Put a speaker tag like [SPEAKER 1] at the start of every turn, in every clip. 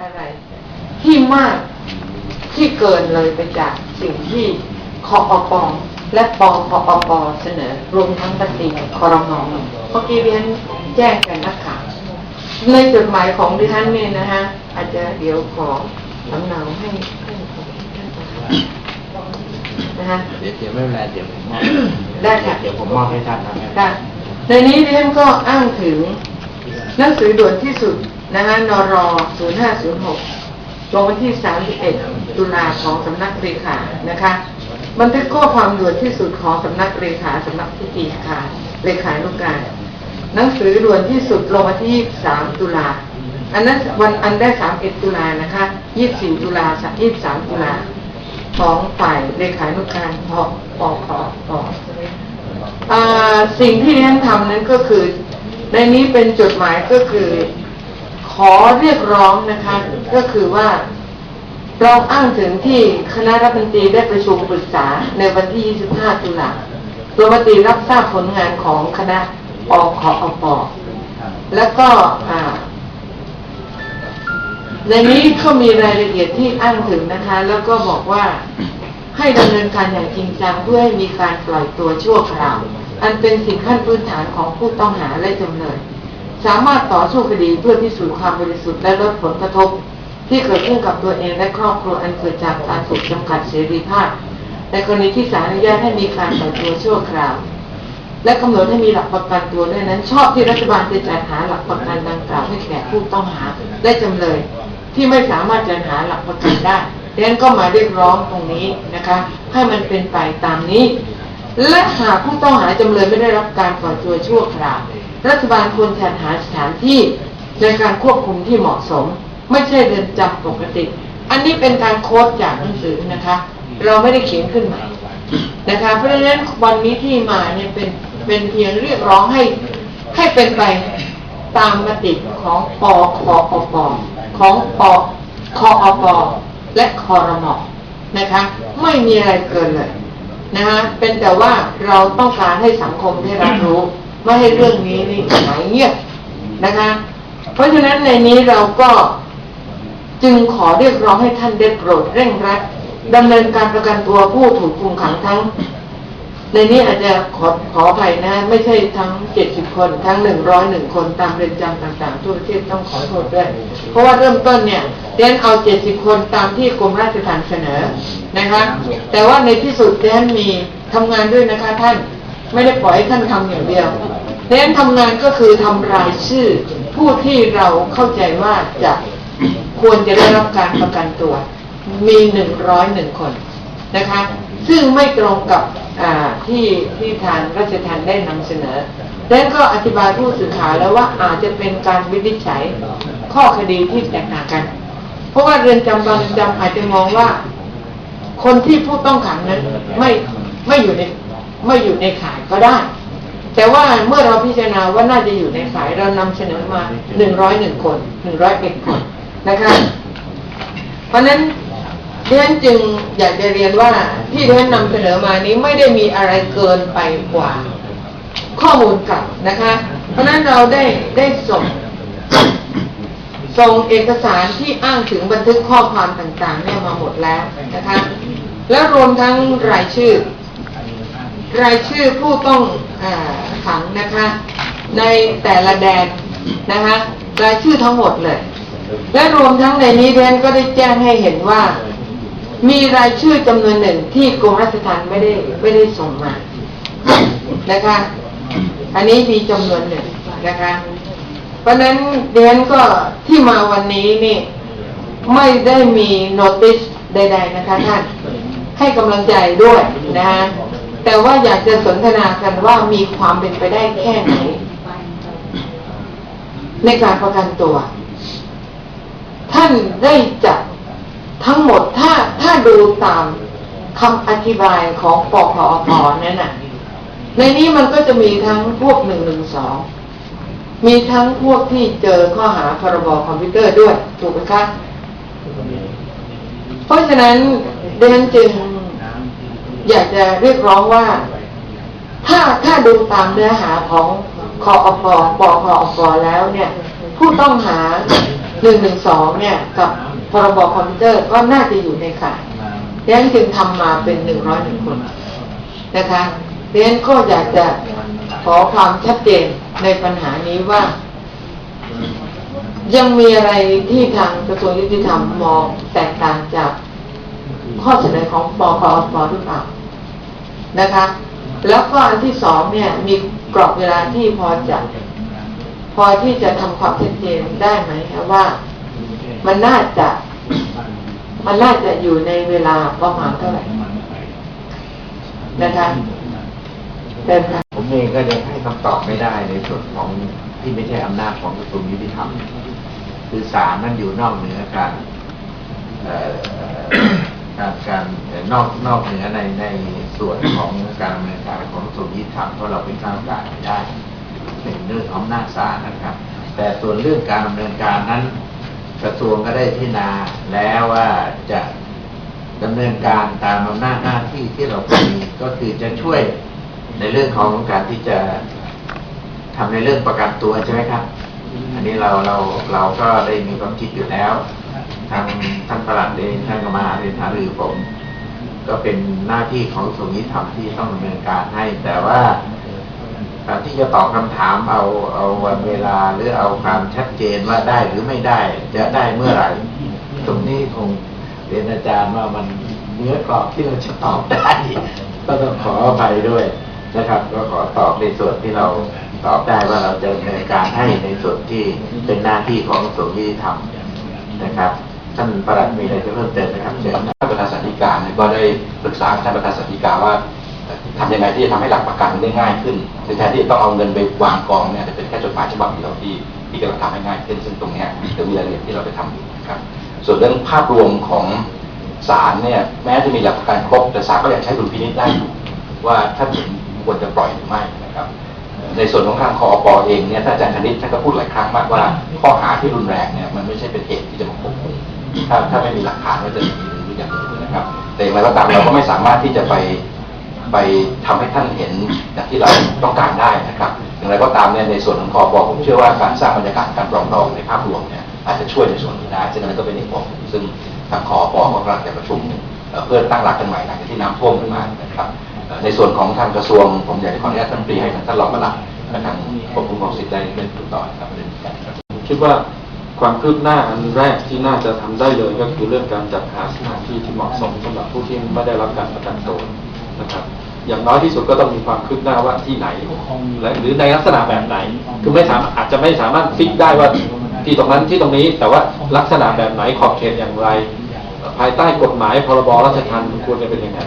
[SPEAKER 1] อะไร ที่มากที่เกินเลยไปจากสิ่งที่คออปอและปคอปเสนอรวมทั้งปฏิคอรมอเมื่อกี้เรียนแจ้งกันนักข่าวในจดหมายของดิฉันเนี่ยนะฮะอาจจะเดี๋ยวขอสำเนาให้ให้ท่านประธานนะฮะ
[SPEAKER 2] เดี๋ยวเดี๋ยวไม่เป็นไรเดี๋ยวผมมอบ
[SPEAKER 1] ได้ค่ะ
[SPEAKER 2] เดี๋ยวผมมอบให้ท่านนะครับ
[SPEAKER 1] ค่ะในนี้ดิฉันก็อ้างถึงหนังสือด่วนที่สุด นะฮะนร0506ลงวันที่ 31 ตุลาของสำนักเลขา นะคะ บันทึกข้อความด่วนที่สุดของสำนักเลขาสำนักพิธีการเลขานุกการ หนังสือด่วนที่สุดลงวันที่ 23 ตุลา อันนั้นวันอันได้ 31 ตุลานะคะ 24 ตุลา23 ตุลาของฝ่ายเลขานุการพอปอพอปอสิ่งที่ดิฉันทำนั้นก็คือในนี้เป็นจดหมายก็คือ ขอเรียกร้องนะคะ ก็คือว่าเราอ้างถึงที่คณะรัฐมนตรีได้ประชุมปรึกษาในวันที่ 25 ตุลาโดยมติรับทราบผลงานของคณะปคออปแล้วก็ในนี้ก็มีรายละเอียดที่อ้างถึงนะคะ แล้วก็บอกว่าให้ดำเนินการอย่างจริงจังเพื่อให้มีการปล่อยตัวชั่วคราว อันเป็นสิ่งขั้นพื้นฐานของผู้ต้องหาและจำเลย สามารถต่อสู้คดีเพื่อพิสูจน์ความบริสุทธิ์และลดผลกระทบ ที่เกิดขึ้นกับตัวเองและครอบครัวอันเกิดจากการถูกจำกัดเสรีภาพในกรณีที่ศาลอนุญาตให้มีการปล่อยตัวชั่วคราว และกำหนดให้มีหลักประกันตัวด้วยนั้น ชอบที่รัฐบาลจะจัดหาหลักประกันดังกล่าวให้แก่ผู้ต้องหาและจำเลยที่ไม่สามารถจัดหาหลักประกันได้ดังนั้นก็มาเรียกร้องตรงนี้นะคะ ให้มันเป็นไปตามนี้ และหากผู้ต้องหาจำเลยไม่ได้รับการปล่อยตัวชั่วคราว รัฐบาลควรจัดหาสถานที่ในการควบคุมที่เหมาะสม ไม่ใช่เรือนจำปกติ อันนี้เป็นการโค้ดจากหนังสือนะคะ เราไม่ได้เขียนขึ้นใหมานะคะ เพราะฉะนั้นวันนี้ที่มาเนี่ยเป็นเป็นเพียงเรียกร้องให้ให้เป็นไปตามมติของปคอปของปคอปและคอรมนะคะ ไม่มีอะไรเกินเลยนะคะเป็นแต่ว่าเราต้องการให้สังคมได้รับรู้ ไม่ให้เรื่องนี้นี่หายเงียบนะคะ เพราะฉะนั้นในนี้เราก็จึงขอเรียกร้องให้ท่านได้โปรดเร่งรัดดำเนินการประกันตัวผู้ถูกคุมขังทั้ง ในนี้อาจจะขอขออภัยนะ ไม่ใช่ทั้ง 70 คนทั้ง 101 คนตามเรือนจำต่างๆ ทั่วประเทศต้องขอโทษด้วย เพราะว่าเริ่มต้นเนี่ยเดนเอา 70 คนตามที่กรมราชทัณฑ์เสนอนะคะ แต่ว่าในที่สุดเดนมีทำงานด้วยนะคะท่าน ไม่ได้ปล่อยให้ท่านทำอย่างเดียวเดนทำงานก็คือทำรายชื่อ ผู้ที่เราเข้าใจว่าจะควรจะได้รับการประกันตัว มีหนึ่งร้อยหนึ่งคนนะคะ ซึ่งไม่ตรงกับที่ที่ทางราชทัณฑ์ได้นำเสนอดังนั้นก็อธิบายผู้สื่อข่าวแล้วว่าอาจจะเป็นการวินิจฉัยข้อคดีที่แตกต่างกัน เพราะว่าเรือนจำบางเรือนจำอาจจะมองว่า คนที่ผู้ต้องขังนั้นไม่ไม่อยู่ใน ไม่อยู่ในขายก็ได้ แต่ว่าเมื่อเราพิจารณาว่าน่าจะอยู่ในขายเรานำเสนอมาหนึ่งร้อยหนึ่งคนหนึ่งร้อยเอ็ดคนนะคะ เพราะฉะนั้นดิฉันจึงอยากจะเรียนว่าที่ดิฉันนำเสนอมานี้ไม่ได้มีอะไรเกินไปกว่า ข้อมูลกลับนะคะ เพราะนั้นเราได้ได้ส่งส่งเอกสารที่อ้างถึงบันทึกข้อความต่างๆ เนี่ยมาหมดแล้วนะคะ แล้วรวมทั้งรายชื่อ รายชื่อผู้ต้องอขังนะคะ ในแต่ละแดนนะคะ รายชื่อทั้งหมดเลย และรวมทั้งในนี้เรนก็ได้แจ้งให้เห็นว่า มีรายชื่อจำนวนหนึ่งที่กรมราชทัณฑ์ไม่ได้ไม่ได้ส่งมานะคะ อันนี้มีจำนวนหนึ่งนะคะ เพราะนั้นเรนก็ที่มาวันนี้นี่ไม่ได้มีโนติสใด ๆ นะคะท่านให้กำลังใจด้วยนะฮะ แต่ว่าอยากจะสนทนากันว่ามีความเป็นไปได้แค่ไหน ในการประกันตัว ท่านได้จัดทั้งหมดถ้าถ้าดูตามคำอธิบายของปคอพนั่นน่ะ ในนี้มันก็จะมีทั้งพวกหนึ่งหนึ่งสองมีทั้งพวกที่เจอข้อหาพรบคอมพิวเตอร์ด้วย ถูกไหมคะเพราะฉะนั้นเดนจึง อยากจะเรียกร้องว่า ถ้าถ้าดูตามเนื้อหาของคออปปคออปแล้วเนี่ย ผู้ต้องหาหนึ่งหนึ่งสองเนี่ยกับพรบคอมพิวเตอร์ก็น่าจะอยู่ในข่ายดังนั้นจึงทำมาเป็นหนึ่งร้อยหนึ่งคนนะคะดังนั้นก็อยากจะขอความชัดเจนในปัญหานี้ว่า ยังมีอะไรที่ทางกระทรวงยุติธรรมมองแตกต่างจากข้อเสนอของปคอปหรือเปล่า นะคะ แล้วก็อันที่สองเนี่ยมีกรอบเวลาที่พอจะพอที่จะทำความชัดเจนได้ไหมคะว่า มันน่าจะ มันน่าจะอยู่ในเวลาประมาณเท่าไหร่นะคะเดินค่ะ
[SPEAKER 3] ผมเองก็ยังให้คำตอบไม่ได้ในส่วนของที่ไม่ใช่อำนาจของกระทรวงยุติธรรมคือศาลนั้นอยู่นอกเหนือการ การการนอกนอกเหนือในในส่วนของการดำเนินการของกระทรวงยุติธรรมเพราะเราเป็นข้าราชการไม่ได้เป็นเรื่องอำนาจศาลนะครับ แต่ส่วนเรื่องการดำเนินการนั้น กระทรวงก็ได้พิจารณาแล้วว่าจะดำเนินการตามอำนาจหน้าที่ที่เรามีก็คือจะช่วยในเรื่องของการที่จะทำในเรื่องประกันตัวใช่ไหมครับ อันนี้เราเราเราก็ได้มีความคิดอยู่แล้ว ทางท่านประหลัดเองท่านก็มาเรียนหารือผม ก็เป็นหน้าที่ของกระทรวงยุติธรรมที่ต้องดำเนินการให้ แต่ว่าการที่จะตอบคำถามเอาเอาวันเวลาหรือเอาความชัดเจนว่าได้หรือไม่ได้ จะได้เมื่อไหร่ ตรงนี้คงเรียนอาจารย์ว่ามันเนื้อกรอบที่เราจะตอบได้ก็ต้องขออภัยด้วยนะครับ ก็ขอตอบในส่วนที่เราตอบได้ว่าเราจะดำเนินการให้ในส่วนที่เป็นหน้าที่ของกระทรวงยุติธรรมนะครับ ท่านประหลัดมีอะไรจะเพิ่มเติมไหมครับเชิญ
[SPEAKER 4] ท่านประธานสันติการเนี่ยก็ได้ปรึกษาท่านประธานสันติการว่าทำยังไงที่จะทำให้หลักประกันได้ง่ายขึ้นแทนที่จะต้องเอาเงินไปวางกองเนี่ยจะเป็นแค่จดหมายฉบับเดียวที่ที่กำลังทำให้ง่ายขึ้นซึ่งตรงนี้ยเดี๋ยวมีรายละเอียดที่เราไปทำอยู่นะครับ ส่วนเรื่องภาพรวมของศาลเนี่ยแม้จะมีหลักประกันครบแต่ศาลก็ยังใช้ดุลพินิจได้อยู่ว่าถ้าถึงควรจะปล่อยหรือไม่นะครับ ในส่วนของทางคอปเองเนี่ยท่านอาจารย์คณิตท่านก็พูดหลายครั้งมากว่าข้อหาที่รุนแรงเนี่ยมันไม่ใช่เป็นเหตุที่จะมาควบคุม ถ้าถ้าไม่มีหลักฐานว่าจะหนีหรืออย่างอื่นนะครับ แต่อย่างไรก็ตามเราก็ไม่สามารถที่จะไปไปทำให้ท่านเห็นอย่างที่เราต้องการได้นะครับ อย่างไรก็ตามเนี่ยในส่วนของคอปผมเชื่อว่าการสร้างบรรยากาศการปรองดองในภาพรวมเนี่ยอาจจะช่วยในส่วนนี้ได้ซึ่งอันนั้นก็เป็นอีกผมซึ่งทางคอปก็กำลังจะประชุมเพื่อตั้งหลักกันใหม่หลังจากที่น้ำท่วมขึ้นมานะครับในส่วนของทางกระทรวงผมอยากจะขออนุญาตท่านปรีให้ท่านรองประหลัดทางกรมคุ้มครองสิทธิ์ได้เรื่องต่อครับประเด็นนี้ครับ
[SPEAKER 5] คิดว่า ความคืบหน้าอันแรกที่น่าจะทำได้เลยก็คือเรื่องการจัดหาสถานที่ที่เหมาะสมสำหรับผู้ที่ไม่ได้รับการประกันตัวนะครับ อย่างน้อยที่สุดก็ต้องมีความคืบหน้าว่าที่ไหนและหรือในลักษณะแบบไหน คือไม่สามารถอาจจะไม่สามารถฟิกได้ว่าที่ตรงนั้นที่ตรงนี้แต่ว่าลักษณะแบบไหนขอบเขตอย่างไร ภายใต้กฎหมายพรบราชทัณฑ์ควรจะเป็นยังไง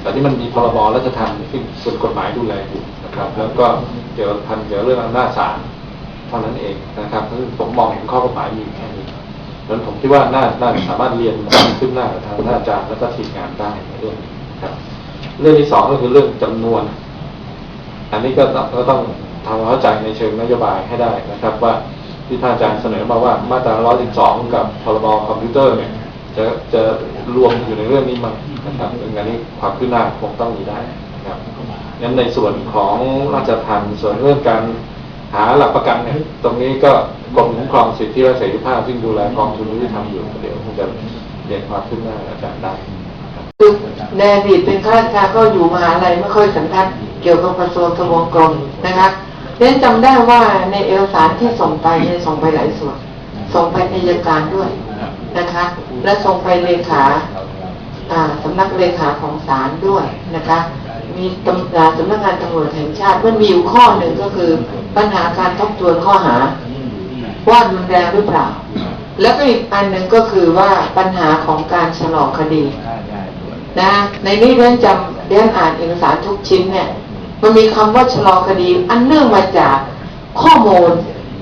[SPEAKER 5] แต่ที่มันมีพรบราชทัณฑ์ที่ส่วนกฎหมายดูแลอยู่นะครับ แล้วก็เกี่ยวกับทันเกี่ยวเรื่องอำนาจศาล เท่านั้นเองนะครับซึ่งผมมองเห็นข้อกฎหมายมีแค่นี้ดังนั้นผมคิดว่าน่าน่าสามารถเรียนขึ้นหน้าทางอาจารย์และก็ทีมงานได้ในเรื่องนี้ครับ เรื่องที่สองก็คือเรื่องจำนวน อันนี้ก็ต้องก็ต้องทำความเข้าใจในเชิงนโยบายให้ได้นะครับ ว่าที่ท่านอาจารย์เสนอมาว่ามาตรา 112 กับพรบคอมพิวเตอร์เนี่ยจะจะรวมอยู่ในเรื่องนี้มั้งนะครับดังนั้นนี่ความคืบหน้าคงต้องมีได้นะครับงั้นในส่วนของราชทัณฑ์ส่วนเรื่องการ หาหลักประกันเนี่ยตรงนี้ก็กรมคุ้มครองสิทธิและเสรีภาพซึ่งดูแลกองทุนยุติธรรมอยู่เดี๋ยวคงจะเรียนความคืบหน้าอาจารย์ได้
[SPEAKER 1] คือในอดีตเป็นข้าราชการก็อยู่มหาลัยไม่ค่อยสันทัดเกี่ยวกับกระทรวงทบวงกรมนะคะเรียนจำได้ว่าในเอกสารที่ส่งไปเนี่ยส่งไปหลายส่วน ส่งไปอัยการด้วยนะคะ และส่งไปเลขาอ่าสำนักเลขาของศาลด้วยนะคะ มีตำอ่าสำนักงานตำรวจแห่งชาติมันมีอยู่ข้อหนึ่งก็คือ ปัญหาการทบทวนข้อหา ว่ารุนแรงหรือเปล่า แล้วก็อีกอันหนึ่งก็คือว่าปัญหาของการชะลอคดีนะในนี้เรียนจำเรียนอ่านเอกสารทุกชิ้นเนี่ย มันมีคำว่าชะลอคดี อันเนื่องมาจากข้อมูล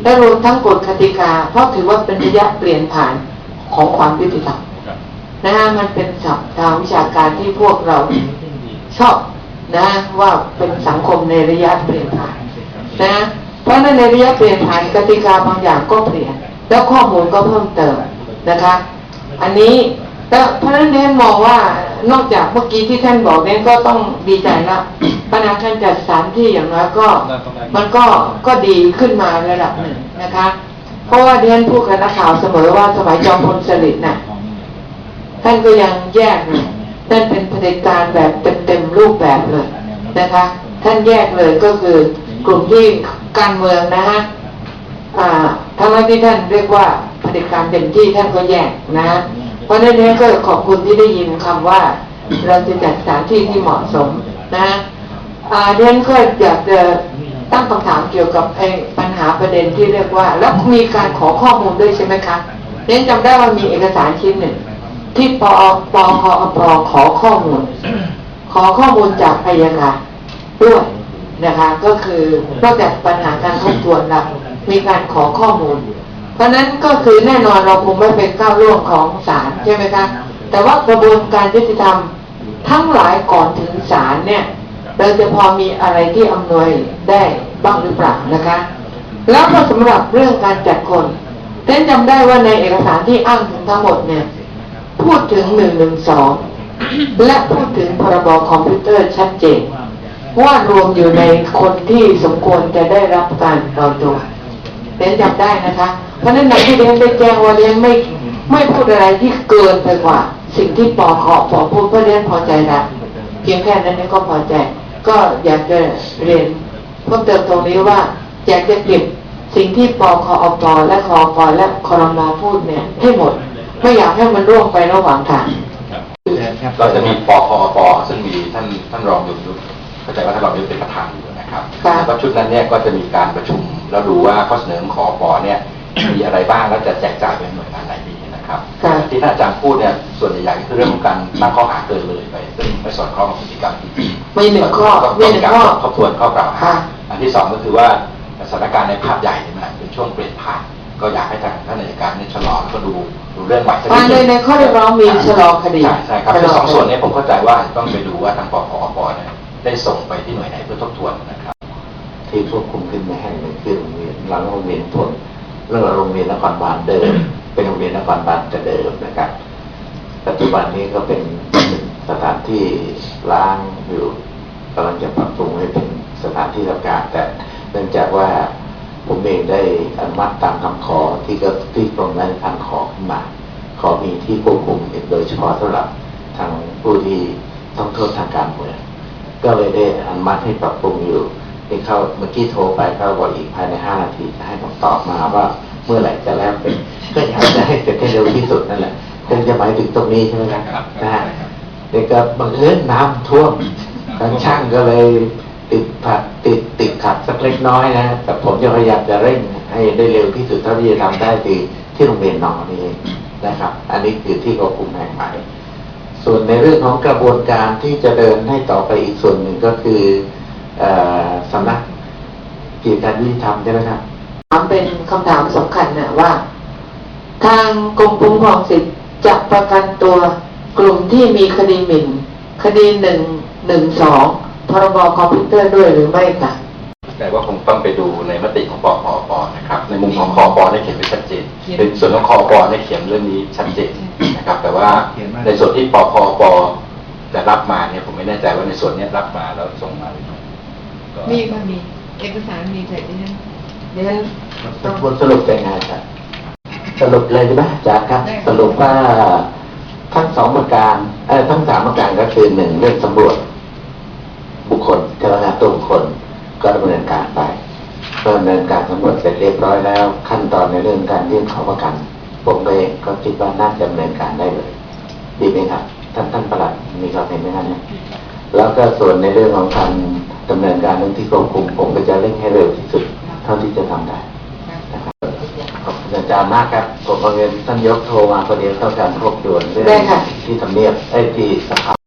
[SPEAKER 1] และรวมทั้งกฎกติกา เพราะถือว่าเป็นระยะเปลี่ยนผ่านของความยุติธรรมนะฮะมันเป็นศัพท์ทางวิชาการที่พวกเราชอบนะว่าเป็นสังคมในระยะเปลี่ยนผ่านนะ เพราะนั้นในระยะเปลี่ยนผ่านกติกาบางอย่างก็เปลี่ยน แล้วข้อมูลก็เพิ่มเติมนะคะ อันนี้แล้วเพราะนั้นเน้นมองว่านอกจากเมื่อกี้ที่ท่านบอกเน้นก็ต้องดีใจละปัญหาการจัดสถานที่อย่างน้อยก็ มันก็ก็ดีขึ้นมาระดับหนึ่งนะคะ เพราะว่าดิฉันพูดกับนักข่าวเสมอว่าสมัยจอมพลสฤษดิ์น่ะท่านก็ยังแยกเลยท่านเป็นเผด็จการแบบเต็มๆรูปแบบเลยนะคะ ท่านแยกเลยก็คือกลุ่มที่ การเมืองนะฮะอ่าทั้งที่ท่านเรียกว่าเผด็จการเต็มที่ท่านก็แยกนะฮะเพราะนั้นเนี่ยก็ขอบคุณที่ได้ยินคำว่า เราจะจัดสถานที่ที่เหมาะสมนะฮะเรียนก็อยากจะตั้งคำถามเกี่ยวกับปัญหาประเด็นที่เรียกว่า แล้วมีการขอข้อมูลด้วยใช่ไหมคะเรียนจำได้ว่ามีเอกสารชิ้นหนึ่ง ที่ปอปอคอปขอข้อมูล ขอข้อมูลจากพยาการด้วย นะคะก็คือนอกจากปัญหาการทบทวนแล้วมีการขอข้อมูล เพราะฉะนั้นก็คือแน่นอนเราคงไม่เป็นก้าวล่วงของศาลใช่ไหมคะแต่ว่ากระบวนการยุติธรรมทั้งหลายก่อนถึงศาลเนี่ยเราจะพอมีอะไรที่อำนวยได้บ้างหรือเปล่านะคะ แล้วก็สำหรับเรื่องการจัดคนเต้นจำได้ว่าในเอกสารที่อ้างถึงทั้งหมดเนี่ยพูดถึงหนึ่งหนึ่งสองและพูดถึงพรบคอมพิวเตอร์ชัดเจน ว่ารวมอยู่ในคนที่สมควรจะได้รับการปล่อยตัวเรียนจำได้นะคะ เพราะฉะนั้นในที่เรียนได้แจ้งว่าเรียนไม่ไม่พูดอะไรที่เกินไปกว่า สิ่งที่ปอขอปอพูดเพราะเรียนพอใจแล้วเพียงแค่นั้นเองก็พอใจ ก็อยากจะเรียนเพิ่มเติมตรงนี้ว่าอยากจะเก็บสิ่งที่ปอคอปอและคอปอและคอรมอพูดเนี่ยให้หมด ไม่อยากให้มันร่วงไประหว่างทาง
[SPEAKER 4] เราจะมีปคอปซึ่งมีท่านท่านรองยงยุทธ เข้าใจว่าท่านรองยงยุทธเป็นประธานอยู่นะครับ
[SPEAKER 1] ค่ะ
[SPEAKER 4] แล้วก็ชุดนั้นเนี่ยก็จะมีการประชุมแล้วดูว่าข้อเสนอของคอปเนี่ย มีอะไรบ้างแล้วจะแจกจ่ายเป็นหน่วยงานไหนดีนะครับ
[SPEAKER 1] ค่ะ
[SPEAKER 4] ที่ท่านอาจารย์พูดเนี่ยส่วนใหญ่ๆก็คือเรื่องของการตั้งข้อหาเกินเลยไป ซึ่งไม่สอดคล้องกับพฤติกรรมจริงๆ
[SPEAKER 1] มีหนึ่งข้อ
[SPEAKER 4] ต้อง
[SPEAKER 1] มี
[SPEAKER 4] ต้อง
[SPEAKER 1] หนึ่ง
[SPEAKER 4] การ
[SPEAKER 1] ข้อ
[SPEAKER 4] ทบทวนข้อกล่าวหา
[SPEAKER 1] ค่ะ
[SPEAKER 4] อันที่สองก็คือว่าสถานการณ์ในภาพใหญ่เนี่ยมันเป็นช่วงเปลี่ยนผ่าน ก็อยากให้ทางท่านอัยการเนี่ยชะลอแล้วก็ดูดูเรื่องใหม่สักนิ
[SPEAKER 1] อ่า
[SPEAKER 4] ด
[SPEAKER 1] ใน
[SPEAKER 4] นึง
[SPEAKER 1] ในข้อเรียกร้องมีชะลอคดี
[SPEAKER 4] ใช่ใช่ครับ
[SPEAKER 1] ชะ
[SPEAKER 4] ใน
[SPEAKER 1] ล
[SPEAKER 4] สอง
[SPEAKER 1] คดี
[SPEAKER 4] ส่วนเนี้ผมเข้าใจว่าต้องไปดูว่าทางปปปเนี่ย ได้ส่งไปที่หน่วยไหนเพื่อทบทวนนะครับ
[SPEAKER 3] ที่ควบคุมขึ้นมาแห่งหนึ่งคือโรงเรียนหลังโรงเรียนทนแล้วโรงเรียนนครบาลเดิม เป็นโรงเรียนนครบาลแต่เดิมนะครับ ปัจจุบันนี้ก็เป็นสถานที่ล้างอยู่กำลังจะปรับปรุงให้เป็นสถานที่ราชการ แต่เนื่องจากว่าผมเองได้อนุมัติตามคำขอที่ก็ที่กรมราชทัณฑ์ขอขึ้นมา ขอมีที่ควบคุมโดยเฉพาะสำหรับทางผู้ที่ต้องโทษทางการเมือง ก็เลยได้อนุมัติให้ปรับปรุงอยู่ที่เขาเมื่อกี้โทรไปเขาบอกอีกภายในห้านาทีจะให้ผมตอบมาว่าเมื่อไหร่จะแล้วเป็นก็อยากจะให้เสร็จให้เร็วที่สุดนั่นแหละคงจะหมายถึงตรงนี้ใช่ไหมครับ
[SPEAKER 4] ครับ
[SPEAKER 3] นะฮะเด็กก็บังเอิญน้ำท่วมทางช่างก็เลยติดผัดติดติดขัดสักเล็กน้อยนะแต่ผมจะพยายามจะเร่งให้ได้เร็วที่สุดเท่าที่จะทำได้ที่ที่โรงเรียนนอนนี่เองนะครับ อันนี้คือที่ควบคุมแห่งใหม่ ส่วนในเรื่องของกระบวนการที่จะเดินให้ต่อไปอีกส่วนหนึ่งก็คืออสำนักกิจการยุติธรรมใช่ไหมครับ
[SPEAKER 1] ถามเป็นคำถามสำคัญนะว่า ทางกรมคุ้มครองสิทธิ์จะประกันตัวกลุ่มที่มีคดีหมิ่น คดีหนึ่งหนึ่งสองพรบคอมพิวเตอร์ด้วยหรือไม่ค่ะ
[SPEAKER 4] แต่ว่าคงต้องไปดูในมติของปปปนะครับ ในมุมของคอปเนี่ยเขียนไว้ชัดเจนเป็นส่วนของคอปเนี่ยเขียนเรื่องนี้ชัดเจนนะครับ แต่ว่าในส่วนที่ปปปจะรับมาเนี่ยผมไม่แน่ใจว่าในส่วนเนี้ยรับมาแล้วส่งมาหรือไม่ก็
[SPEAKER 1] มีก็มีเอกสารมีแต่ดิฉันดิฉันต้อง
[SPEAKER 3] บทสรุปเป็นไงครับสรุปเลยดีไหมอาจารย์ครับ
[SPEAKER 1] ได้ครับ
[SPEAKER 3] สรุปว่าทั้งสองประการเออทั้งสามประการก็คือหนึ่งเรื่องสำรวจบุคคลเจ้าหน้าตัวบุคคล ก็ดำเนินการไปเมื่อดำเนินการสำรวจเสร็จเรียบร้อยแล้ว ขั้นตอนในเรื่องการยื่นขอประกันผมเองก็คิดว่าน่าจะดำเนินการได้เลยดีไหมครับท่านท่านประหลัดมีความเห็นไหมครับเนี่ยแล้วก็ส่วนในเรื่องของการดำเนินการเรื่องที่ควบคุมผมก็จะเร่งให้เร็วที่สุดเท่าที่จะทำได้นะครับขอบคุณอาจารย์มากครับผมบังเอิญท่านยกโทรมาประเดี๋ยวต้องการรวบรวมเรื่อง
[SPEAKER 1] ได้ค่ะ
[SPEAKER 3] ที่ทำเนียบไอ้ยที่สภา